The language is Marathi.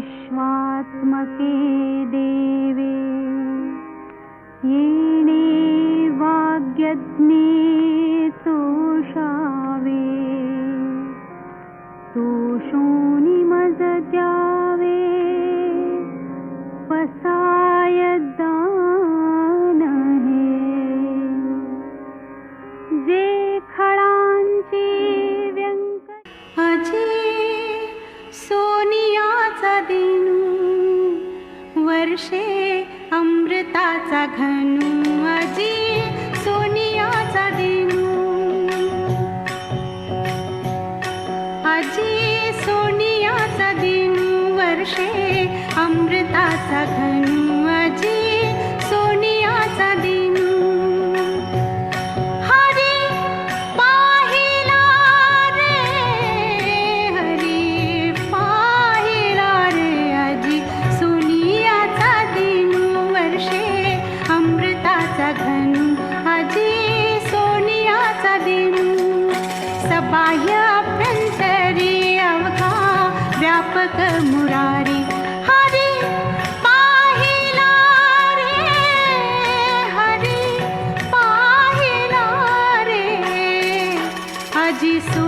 विश्वात्मके देवे येणे वाग्यज्ञे तोषावे तोषोनि मज द्यावे दिनू वर्षे अमृताचा घनू अजी सोनियाचा दिनू अजी सबाह्य अभ्यंतरी अवघा व्यापक मुरारी. हरी पाहिला रे हरी पाहिला रे आजी सो